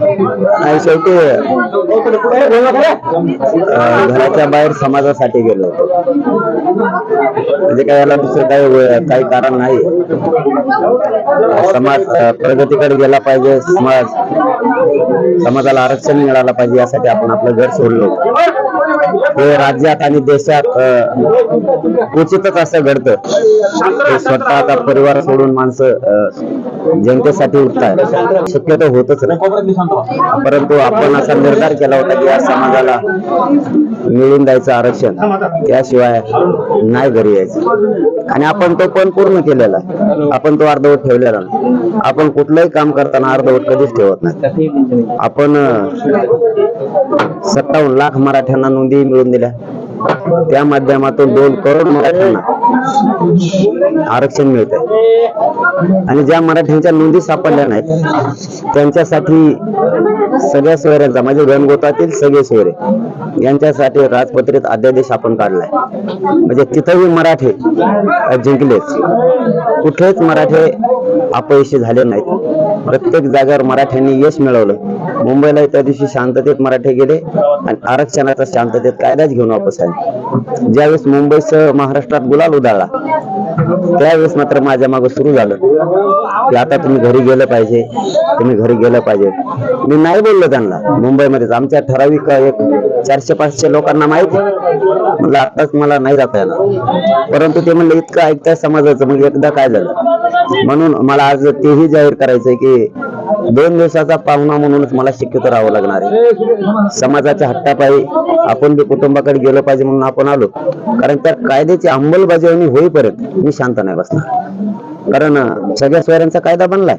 आणि शेवटी घराच्या बाहेर समाजासाठी गेलो होतो. म्हणजे काय याला दुसरं काही काही कारण नाही. समाज प्रगतीकडे गेला पाहिजे समाज समाजाला आरक्षण मिळालं पाहिजे यासाठी आपण आपलं घर सोडलो हे राज्यात आणि देशात क्वचितच असं घडतं. स्वतः आता परिवार सोडून माणसं जनतेसाठी उठतात शक्यतो होतच नाही. परंतु आपण असा निर्धार केला होता की या समाजाला मिळून द्यायचं आरक्षण. त्याशिवाय नाही घरी यायचं. आणि आपण तो पण पूर्ण केलेला. आपण तो अर्धवट ठेवलेला नाही. आपण कुठलंही काम करताना अर्धवट कधीच ठेवत नाही. आपण सत्तावन्न लाख मराठ्यांना नोंदी मिळवून दिल्या. त्या माध्यमातून दोन करोड मराठ्यांना आरक्षण मिळत आहे आणि ज्या मराठ्यांच्या नोंदी सापडल्या नाहीत त्यांच्यासाठी सगळ्या सोयऱ्यांचा म्हणजे गणगोतातील सगळे सोयरे यांच्यासाठी राजपत्रित अध्यादेश आपण काढलाय. म्हणजे तिथंही मराठे जिंकलेच. कुठेच मराठे अपयशी झाले नाहीत. प्रत्येक जागेवर मराठ्यांनी यश मिळवलं. मुंबईला त्या दिवशी शांततेत मराठे गेले आणि आरक्षणाचा शांततेत कायदाच घेऊन वापस आले. ज्यावेळेस मुंबईसह महाराष्ट्रात गुलाल उधळला त्यावेळेस मात्र माझ्या मागं सुरू झालं. की आता तुम्ही घरी गेलं पाहिजे तुम्ही घरी गेलं पाहिजे. मी नाही बोललो त्यांना. मुंबईमध्येच आमच्या ठराविक एक चारशे पाचशे लोकांना माहिती म्हणलं आताच मला नाही राहता येणार. परंतु ते म्हणलं इतकं ऐकताय समाजाचं. मग एकदा काय झालं? म्हणून मला आज तेही जाहीर करायचंय की दोन दिवसाचा पाहुणा म्हणूनच मला शक्यतो राहावं लागणार आहे. समाजाच्या हट्टापायी आपण बी कुटुंबाकडे गेलो पाहिजे म्हणून आपण आलो. कारण त्या कायद्याची अंमलबजावणी होईपर्यंत मी शांत नाही बसणार. कारण सगळ्या सोयऱ्यांचा कायदा बनलाय.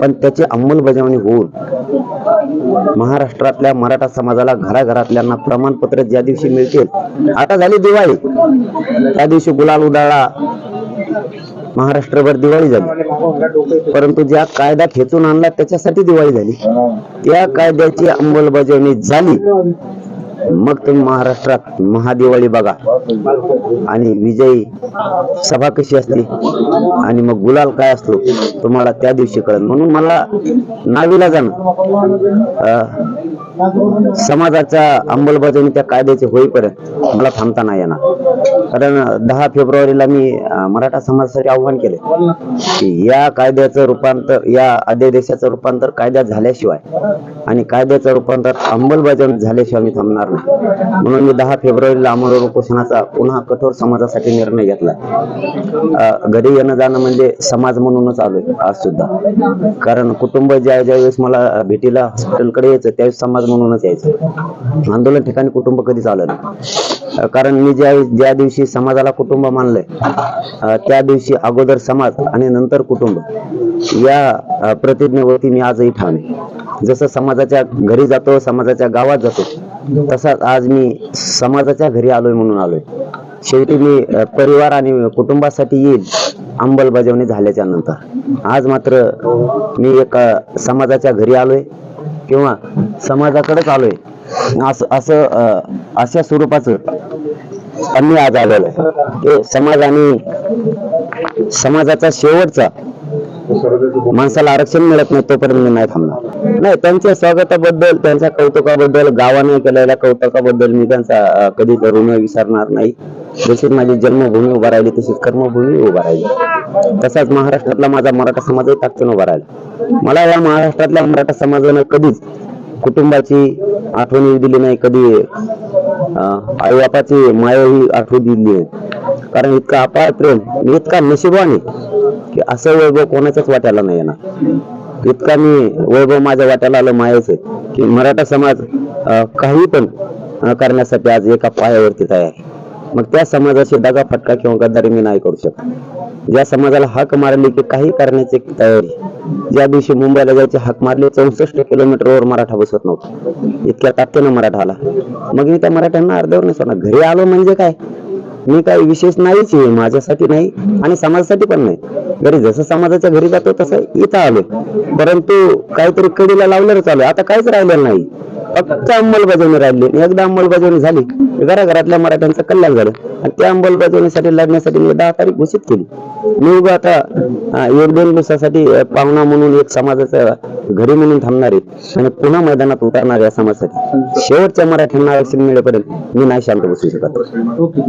पण त्याची अंमलबजावणी होऊन महाराष्ट्रातल्या मराठा समाजाला घराघरातल्यांना प्रमाणपत्र ज्या दिवशी मिळतील आता झाली दिवाळी. त्या दिवशी गुलाल उडाळा महाराष्ट्रभर दिवाळी झाली. परंतु ज्या कायदा ठेचून आणला त्याच्यासाठी दिवाळी झाली. त्या कायद्याची अंमलबजावणी झाली. मग तुम्ही महाराष्ट्रात महादिवाळी बघा. आणि विजयी सभा कशी असते? आणि मग गुलाल काय असतो? तुम्हाला त्या दिवशी कळेल. म्हणून मला नावीला जाणं. समाजाच्या अंमलबजावणी त्या कायद्याचे होईपर्यंत मला थांबता नाही येणार. कारण दहा फेब्रुवारीला मी मराठा समाजासाठी आव्हान केले की या कायद्याचं रूपांतर या अध्यादेशाचं रूपांतर कायद्यात झाल्याशिवाय आणि कायद्याचं रूपांतर अंमलबजावणी झाल्याशिवाय मी थांबणार नाही. म्हणून मी दहा फेब्रुवारीला अमर उपोषणाचा पुन्हा कठोर समाजासाठी निर्णय घेतला. घरी येणं जाणं म्हणजे समाज म्हणूनच आलोय आज सुद्धा. कारण कुटुंब ज्या ज्या वेळेस मला भेटीला हॉस्पिटलकडे यायचं त्यावेळेस समाज म्हणूनच यायचं. आंदोलन ठिकाणी कुटुंब कधीच आलं नाही. कारण मी ज्या ज्या दिवशी समाजाला कुटुंब मानलंय त्या दिवशी अगोदर समाज आणि नंतर कुटुंब या प्रतिज्ञेवरती मी आजही ठाणे जसं समाजाच्या घरी जातो समाजाच्या गावात जातो तसाच आज मी समाजाच्या घरी आलोय म्हणून आलोय. शेवटी मी परिवार आणि कुटुंबासाठी येईल अंमलबजावणी झाल्याच्यानंतर. आज मात्र मी एक समाजाच्या घरी आलोय किंवा समाजाकडेच आलोय. असं असं अशा स्वरूपाचं आम्ही आज आलेलो आहे. समाज आणि समाजाचा शेवटचा माणसाला आरक्षण मिळत नाही तोपर्यंत मी नाही थांबणार. नाही त्यांच्या स्वागताबद्दल त्यांच्या कौतुकाबद्दल गावाने केलेल्या कौतुकाबद्दल मी त्यांचा कधीच कधी ऋण विसरणार नाही. जशी माझी जन्मभूमी उभा राहिली तशीच कर्मभूमी उभा राहिली. तसाच महाराष्ट्रातला माझा मराठा समाजही ताकदीने उभा राहिला. मला या महाराष्ट्रातल्या मराठा समाजानं कधीच कुटुंबाची आठवण येऊ दिली नाही कधी आई बापाची माया ही आठवण दिली नाही. कारण इतका अपार प्रेम मी इतका नशिबान की असं वैभव कोणाच्याच वाट्याला नाही येणार. इतका मी वैभव माझ्या वाट्याला आलं मायाच आहे की मराठा समाज काही पण करण्यासाठी आज एका पायावरती तयार आहे. मग त्या समाजाशी दगा फटका किंवा गद्दारी मी नाही करू शकत. ज्या समाजाला हाक मारली की काही करण्याची तयारी ज्या दिवशी मुंबईला जायची हाक मारली चौसष्ट किलोमीटरवर मराठा बसत नव्हता. इतक्या तात्यानं मराठा आला. मग मी त्या मराठ्यांना अर्ध्यावर नाही सोडणार. घरी आलो म्हणजे काय? मी काही विशेष नाहीच आहे माझ्यासाठी नाही आणि समाजासाठी पण नाही. घरी जसं समाजाच्या घरी जातो तसं इथं आलो परंतु काहीतरी कडीला लावलेलं चालू आता काहीच राहिलेलं नाही. फक्त अंमलबजावणी राहिली. एकदा अंमलबजावणी झाली घराघरातल्या मराठ्यांचं कल्याण झालं. आणि त्या अंमलबजावणीसाठी लढण्यासाठी मी दहा तारीख घोषित केली. मी उगा आता एक दोन दिवसासाठी पाहुणा म्हणून एक समाजाचा घरी म्हणून थांबणार आहे. आणि पुन्हा मैदानात उतरणार या समाजासाठी. शेवटच्या मराठ्यांना आरक्षण मिळेपर्यंत मी नाही शांत बसू शकत. ओके.